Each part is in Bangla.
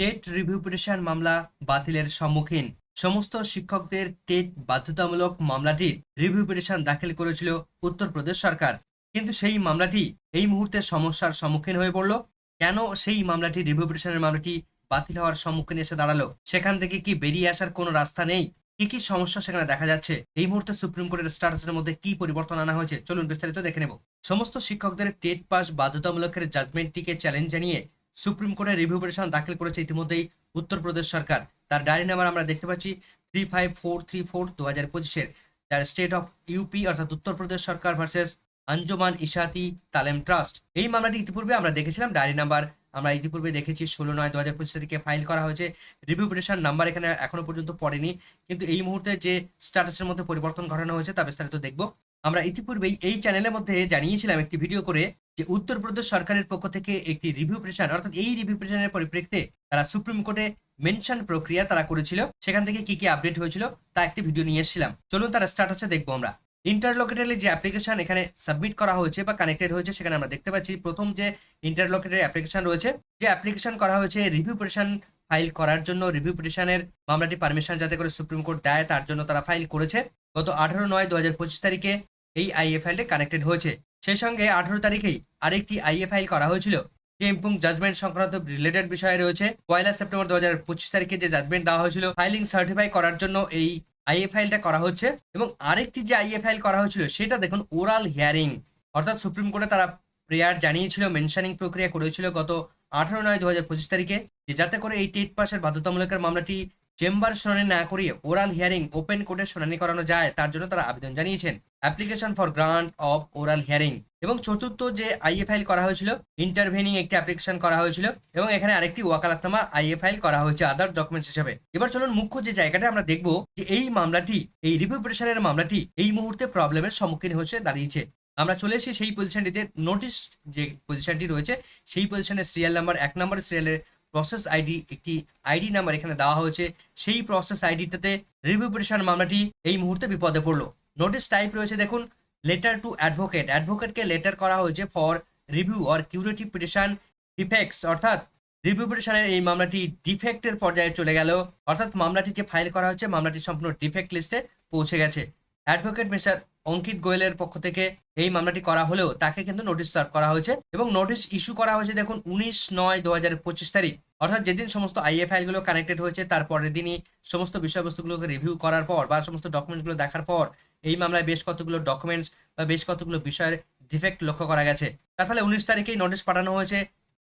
টেট রিভিউ পিটিশন মামলা বাতিলের সম্মুখীন। সমস্ত শিক্ষকদের টেট বাধ্যতামূলক মামলাটির রিভিউ পিটিশন দাখিল করেছিল উত্তরপ্রদেশ সরকার। কিন্তু সেই মামলাটি এই মুহূর্তে সমস্যার সম্মুখীন হয়ে পড়ল। কেন সেই মামলাটি রিভিউ পিটিশনের মামলাটি বাতিল হওয়ার সম্মুখীন এসে দাঁড়াল? সেখান থেকে কি বেরিয়ে আসার কোনো রাস্তা নেই? কি কি সমস্যা সেখানে দেখা যাচ্ছে? এই মুহূর্তে সুপ্রিম কোর্টের স্ট্যাটাসের মধ্যে কি পরিবর্তন আনা হয়েছে? চলুন বিস্তারিত দেখে নেব। সমস্ত শিক্ষকদের টেট পাস বাধ্যতামূলকের জাজমেন্টটিকে চ্যালেঞ্জ জানিয়ে সুপ্রিম কোর্টে রিভিউ পিটিশন দাখিল করেছে ইতিমধ্যেই উত্তরপ্রদেশ সরকার। তার ডায়েরি নাম্বার আমরা দেখতে পাচ্ছি three five four three four দু হাজার পঁচিশের যার স্টেট অফ ইউপি অর্থাৎ উত্তরপ্রদেশ সরকার ভার্সেস আঞ্জমান ইশাতি তালেম ট্রাস্ট এই মামলাটি ইতিপূর্বে আমরা দেখেছিলাম ডায়েরি নাম্বার আমরা ইতিপূর্বে দেখেছি ষোলো নয় দু হাজার পঁচিশ তারিখে ফাইল করা হয়েছে। রিভিউ পিটিশন নাম্বার এখানে এখনও পর্যন্ত পড়েনি। কিন্তু এই মুহূর্তে যে স্ট্যাটাসের মধ্যে পরিবর্তন ঘটানো হয়েছে তা বিস্তারিত দেখব। আমরা ইতিপূর্বেই এই চ্যানেলের মধ্যে জানিয়েছিলাম একটি ভিডিও করে যে উত্তরপ্রদেশ সরকারের পক্ষ থেকে একটি রিভিউ পিটিশন, অর্থাৎ এই রিভিউ পিটিশনের পরিপ্রেক্ষিতে তারা সুপ্রিম কোর্টে মেনশন প্রক্রিয়া তারা করেছিল। সেখান থেকে কি কি আপডেট হয়েছিল তা একটি ভিডিও নিয়ে এসেছিলাম। চলুন তার স্ট্যাটাসে দেখব আমরা। ইন্টারলোকেটারে যে অ্যাপ্লিকেশন এখানে সাবমিট করা হয়েছে বা কানেক্টেড হয়েছে সেখানে আমরা দেখতে পাচ্ছি প্রথম যে ইন্টারলোকেটারি অ্যাপ্লিকেশন রয়েছে, যে অ্যাপ্লিকেশন করা হয়েছে রিভিউ পিটিশন ফাইল করার জন্য। রিভিউ পিটিশনের মামলাটি পারমিশন যাতে করে সুপ্রিম কোর্ট দেয় তার জন্য তারা ফাইল করেছে। গত আঠারো নয় দু হাজার পঁচিশ তারিখে এই আইএ ফাইলটি কানেক্টেড হয়েছে। সেই সঙ্গে আঠারো তারিখেই আরেকটি আইএ ফাইল করা হয়েছিল। যে ইম্পুং জাজমেন্ট সংক্রান্ত রিলেটেড বিষয়ে রয়েছে। পয়লা সেপ্টেম্বর দু হাজার পঁচিশ তারিখে যে জাজমেন্ট দেওয়া হয়েছিল ফাইলিং সার্টিফাই করার জন্য এই আইএ ফাইলটা করা হচ্ছে এবং আরেকটি যে আইএ ফাইল করা হয়েছিল, সেটা দেখুন ওরাল হিয়ারিং অর্থাৎ সুপ্রিম কোর্টে তারা প্রেয়ার জানিয়েছিল মেনশানিং প্রক্রিয়া করেছিল গত আঠারো নয় দু হাজার পঁচিশ তারিখে যাতে করে এই টেট পাসের বাধ্যতামূলকের মামলাটি চেম্বার শুনানি না করিয়ে ওরাল হিয়ারিং ওপেন কোর্টে শুনানি করানো যায়, তার জন্য তারা আবেদন জানিয়েছেন। Application for grant of oral hearing. এবং চতুর্থ যে আইএ ফাইল করা হয়েছিল, ইন্টারভেনিং একটি অ্যাপ্লিকেশন করা হয়েছিল, এবং এখানে আরেকটি ওয়াকালাতনামা আইএ ফাইল করা হয়েছে আদার ডকুমেন্টস হিসেবে। এবার চলুন মুখ্য যে জায়গাটা আমরা দেখব, যে এই মামলাটি, এই রিভিউ পিটিশনের মামলাটি এই মুহূর্তে প্রবলেমের সম্মুখীন হচ্ছে দাঁড়িয়েছে। আমরা চলে এসেছি সেই পজিশনটিতে নোটিশ যে পজিশনটি রয়েছে, সেই পজিশনের সিরিয়াল নাম্বার এক নম্বর সিরিয়ালের প্রসেস আইডি একটি আইডি নাম্বার এখানে দেওয়া হয়েছে। সেই প্রসেস আইডিটাতে রিভিউ পিটিশন মামলাটি এই মুহূর্তে বিপদে পড়ল। নোটিশ টাইপ রয়েছে, দেখুন লেটার টু অ্যাডভোকেট অ্যাডভোকেটকে লেটার করা হয়েছে for review or curative petition defects অর্থাৎ রিভিউ এই মামলাটি ডিফেক্টের পর্যায়ে চলে গেল। অর্থাৎ মামলাটি যে ফাইল করা হচ্ছে মামলাটি সম্পূর্ণ ডিফেক্ট লিস্টে পৌঁছে গেছে। অ্যাডভোকেট মিস্টার অঙ্কিত গোয়েলের পক্ষ থেকে এই মামলাটি করা হলেও তাকে কিন্তু নোটিশ সার্ভ করা হয়েছে এবং নোটিশ ইস্যু করা হয়েছে দেখুন উনিশ নয় দু হাজার পঁচিশ তারিখ। অর্থাৎ যেদিন সমস্ত আইএ ফাইলগুলো কানেক্টেড হয়েছে, তার পরের দিনই সমস্ত বিষয়বস্তুগুলোকে রিভিউ করার পর বা সমস্ত ডকুমেন্টসগুলো দেখার পর এই মামলায় বেশ কতগুলো ডকুমেন্টস বা বেশ কতগুলো বিষয়ের ডিফেক্ট লক্ষ্য করা গেছে। তার ফলে উনিশ তারিখেই নোটিশ পাঠানো হয়েছে।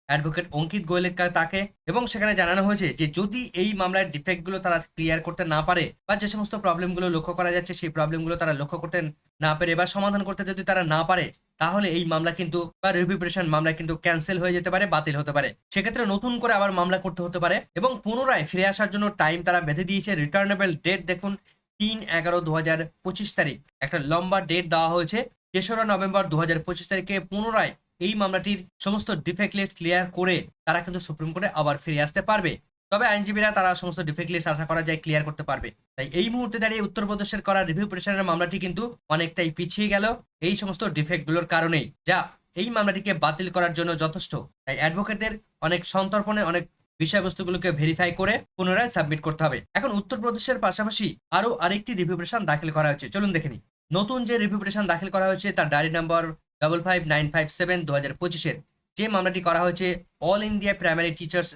অ্যাডভোকেট অঙ্কিত গোয়েলের তাকে এবং সেখানে জানানো হয়েছে যে যদি এই মামলার ডিফেক্টগুলো তারা ক্লিয়ার করতে না পারে বা যে সমস্ত প্রবলেমগুলো লক্ষ্য করা যাচ্ছে, সেই প্রবলেমগুলো তারা লক্ষ্য করতে না পারে বা সমাধান করতে যদি তারা না পারে, তাহলে এই মামলা কিন্তু বা রিভিউ পিটিশন মামলা কিন্তু ক্যান্সেল হয়ে যেতে পারে, বাতিল হতে পারে। সেক্ষেত্রে নতুন করে আবার মামলা করতে হতে পারে এবং পুনরায় ফিরে আসার জন্য টাইম তারা বেঁধে দিয়েছে। রিটার্নেবল ডেট দেখুন, তিন এগারো দু হাজার পঁচিশ তারিখ। একটা লম্বা ডেট দেওয়া হয়েছে। তেসরা নভেম্বর দু হাজার পঁচিশ তারিখে পুনরায় এই মামলাটির সমস্ত ডিফেক্ট লিস্ট ক্লিয়ার করে তারা কিন্তু সুপ্রিম কোর্টে আবার ফিরে আসতে পারবে। তবে আইনজীবীরা তারা সমস্ত ডিফেক্ট লিস্ট আশা করা যায় ক্লিয়ার করতে পারবে। তাই এই মুহূর্তে দাঁড়িয়ে উত্তরপ্রদেশের করা রিভিউ পিটিশনের মামলাটি কিন্তু অনেকটাই পিছিয়ে গেল এই সমস্ত ডিফেক্টগুলোর কারণেই, যা এই মামলাটিকে বাতিল করার জন্য যথেষ্ট। তাই অ্যাডভোকেটদের অনেক সন্তর্পণে অনেক বিষয়বস্তুগুলোকে ভেরিফাই করে পুনরায় সাবমিট করতে হবে। এখন উত্তরপ্রদেশের পাশাপাশি আরও আরেকটি রিভিউ পিটিশন দাখিল করা হয়েছে। চলুন দেখে নতুন যে রিভিউ পিটিশন দাখিল করা হয়েছে, তার diary number double five nine five seven দু হাজার পঁচিশের যে মামলাটি করা হয়েছে all India primary teachers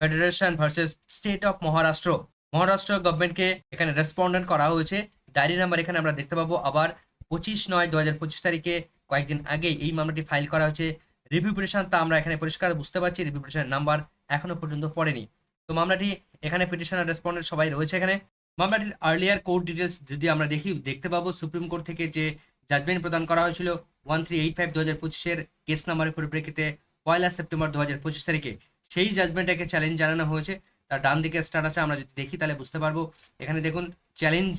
federation versus state of Maharashtra Maharashtra গভর্নমেন্টকে এখানে রেসপন্ডেন্ট করা হয়েছে। ডায়েরি নাম্বার এখানে আমরা দেখতে পাবো। আবার পঁচিশ নয় দু হাজার পঁচিশ তারিখে কয়েকদিন আগে এই মামলাটি ফাইল করা হয়েছে। রিভিউ পিটিশন তা আমরা এখানে পরিষ্কার বুঝতে পারছি। রিভিউ পিটিশনের নাম্বার এখনও পর্যন্ত পড়েনি। তো মামলাটি এখানে পিটিশনার রেসপন্ডেন্ট সবাই রয়েছে এখানে। মামলাটির আর্লিয়ার কোর্ট ডিটেলস যদি আমরা দেখি, দেখতে পাবো সুপ্রিম কোর্ট থেকে যে জাজমেন্ট প্রদান করা হয়েছিল ওয়ান থ্রি এইট ফাইভ দু হাজার পঁচিশের কেস নাম্বারের পরিপ্রেক্ষিতে পয়লা সেপ্টেম্বর দু হাজার পঁচিশ তারিখে। সেই জাজমেন্টটাকে চ্যালেঞ্জ জানানো হয়েছে। তার ডান দিকে স্টার আছে, আমরা যদি দেখি তাহলে বুঝতে পারব। এখানে দেখুন চ্যালেঞ্জ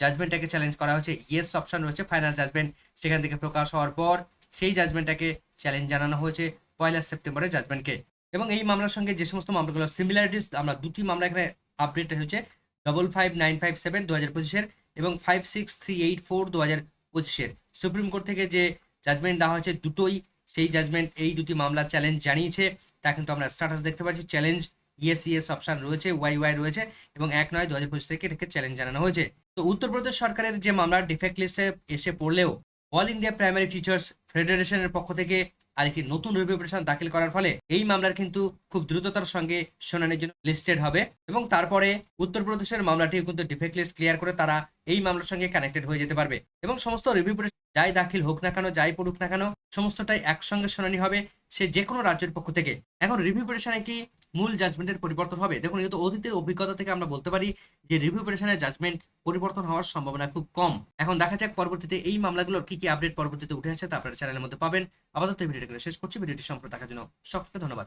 জাজমেন্টটাকে চ্যালেঞ্জ করা হয়েছে। ইয়েস অপশন রয়েছে ফাইনাল জাজমেন্ট সেখান থেকে প্রকাশ হওয়ার পর সেই জাজমেন্টটাকে চ্যালেঞ্জ জানানো হয়েছে পয়লা সেপ্টেম্বরের জাজমেন্টকে এবং এই মামলার সঙ্গে যে সমস্ত মামলাগুলো সিমিলারিটিস আমরা দুটি মামলা এখানে আপডেট হয়েছে। Double five nine five seven দু হাজার পঁচিশের এবং five six three eight four দু হাজার পঁচিশের সুপ্রিম কোর্ট থেকে যে জাজমেন্ট দেওয়া হয়েছে দুটোই, সেই জাজমেন্ট এই দুটি মামলা চ্যালেঞ্জ জানিয়েছে। তা কিন্তু আমরা স্ট্যাটাস দেখতে পাচ্ছি। চ্যালেঞ্জ ইএস ইএস অপশান রয়েছে ওয়াই ওয়াই রয়েছে এবং এক নয়, দু হাজার পঁচিশ থেকে এটাকে চ্যালেঞ্জ জানানো হয়েছে। তো উত্তরপ্রদেশ সরকারের যে মামলার ডিফেক্ট লিস্টে এসে পড়লেও অল ইন্ডিয়া প্রাইমারি টিচার্স ফেডারেশনের পক্ষ থেকে আরেকটি নতুন রিভিউ পিটিশন দাখিল করার ফলে এই মামলার কিন্তু খুব দ্রুততার সঙ্গে শুনানির জন্য লিস্টেড হবে এবং তারপরে উত্তরপ্রদেশের মামলাটি কিন্তু ডিফেক্ট লিস্ট ক্লিয়ার করে তারা এই মামলার সঙ্গে কানেক্টেড হয়ে যেতে পারবে এবং সমস্ত রিভিউ পিটিশন যাই দাখিল হোক না কেন, যাই পড়ুক না কেন, সমস্তটাই একসঙ্গে শুনানি হবে সে যে কোনো রাজ্যের পক্ষ থেকে। এখন রিভিউ পিটিশনে কি মূল জাজমেন্টের পরিবর্তন হবে। দেখুন এত অতীতের অভিজ্ঞতা থেকে আমরা বলতে পারি যে রিভিউ পিটিশনের জাজমেন্ট পরিবর্তন হওয়ার সম্ভাবনা খুব কম। এখন দেখা যাক পরবর্তীতে এই মামলাগুলোর কি কি আপডেট পরবর্তীতে উঠে আসে তা আপনারা চ্যানেলের মধ্যে পাবেন। আপাতত এই ভিডিওটা শেষ করছি। ভিডিওটি সম্পর্কে দেখার জন্য সকলকে ধন্যবাদ।